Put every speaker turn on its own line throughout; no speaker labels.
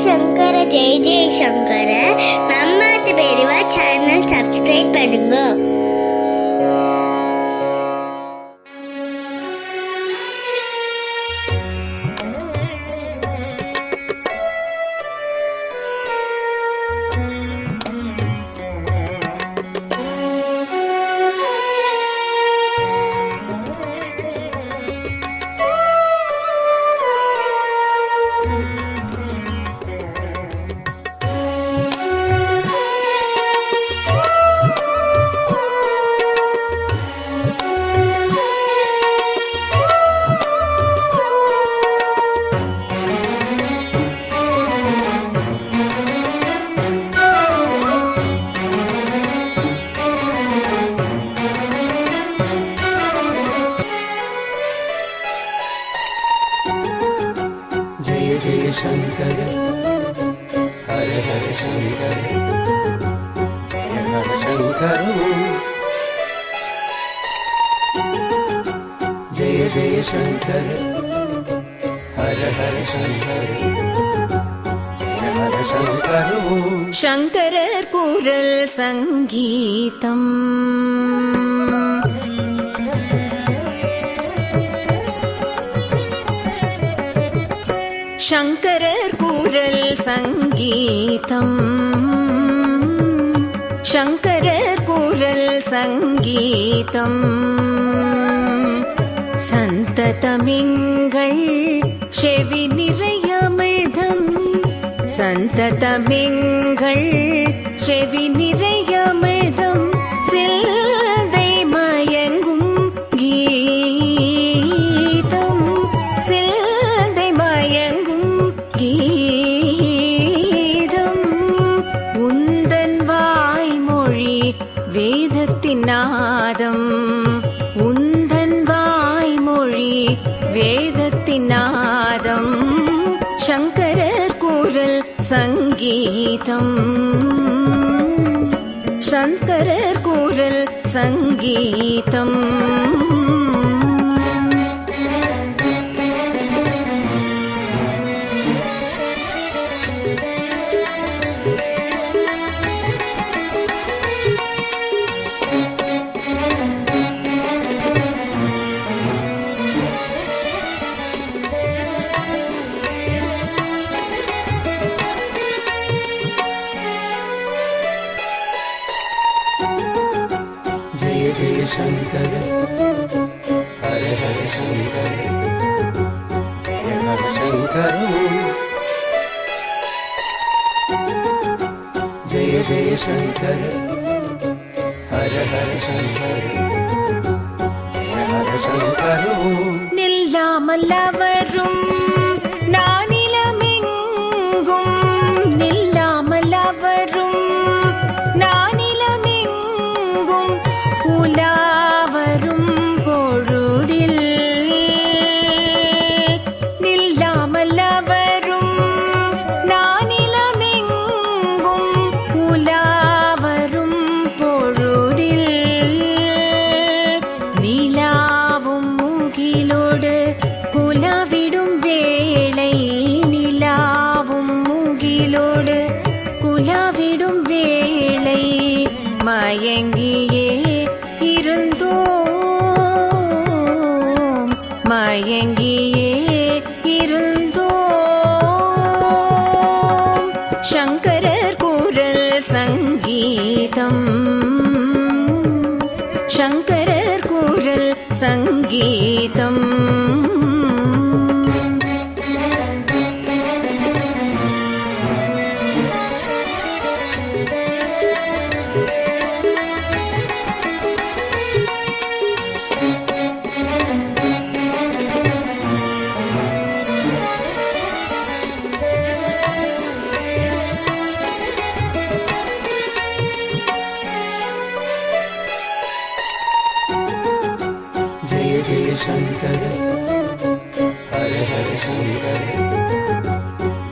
சங்கர ஜெய ஜெய சங்கர நம்மாத்து பெரியவா channel subscribe பண்ணுங்க
जय जय शङ्कर हर हर शङ्कर जय हर शङ्कर जय जय शङ्कर हर हर शङ्कर जय हर शङ्कर
சங்கரர் கூறல் சங்கீதம். சங்கரர் கூறல் சங்கீதம். சந்ததமிங்கள் செவி நிறையமிழ்தம் சந்ததமிங்கள் செவி நிறையமிழ்தம் நாதம் உந்தன் வாய்மொழி வேதத்தின் நாதம் சங்கர குரல் சங்கீதம். சங்கரர் குரல் சங்கீதம்.
ஜெய சங்கர ஹர ஹர சங்கர ஜெய ஹர சங்கர ஜெய ஜெய சங்கர ஹர ஹர சங்கர ஜெய ஹர சங்கர
நில்லாமல் அவரும் மயங்கியே இருந்தோம். சங்கரர் கூறல் சங்கீதம். சங்கரர் கூறல் சங்கீதம்.
ஹரே ஹரே சங்கர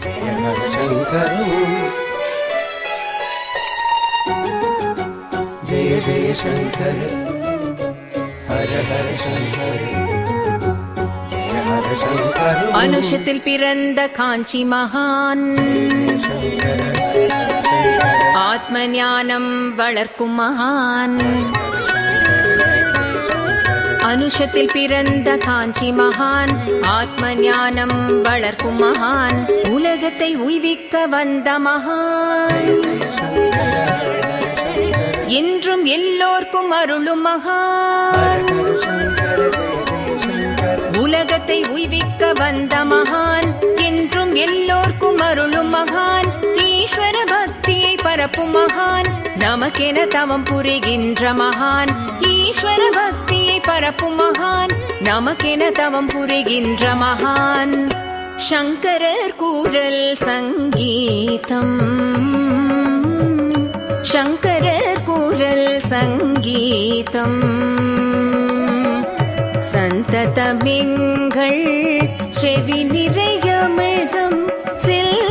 ஜெய ஹர சங்கர ஜெய ஜெய சங்கர ஹர ஹர சங்கர
அனுஷத்தில் பிறந்த காஞ்சி மகான் ஆத்ம ஞானம் வளர்க்கும் மகான் அனுஷத்தில் பிறந்த காஞ்சி மகான் ஆத்ம ஞானம் வளர்க்கும் மகான் உலகத்தை உய்விக்க வந்த மகான். என்றும் எல்லோர்க்கும் அருளும் மகான். உலகத்தை உய்விக்க வந்த மகான் என்றும் எல்லோர்க்கும் அருளும் மகான் ஈஸ்வர பக்தி பரப்பும் மகான். நமக்கென தவம் புரிகின்ற மகான். ஈஸ்வர பக்தியை பரப்பும் மகான். நமக்கென தவம் புரிகின்ற மகான். சங்கரர் கூறல் சங்கீதம். சங்கரர் கூறல் சங்கீதம். சந்ததமிங்கள் செவி நிறைய நிறையமிழ்தம் சில்தை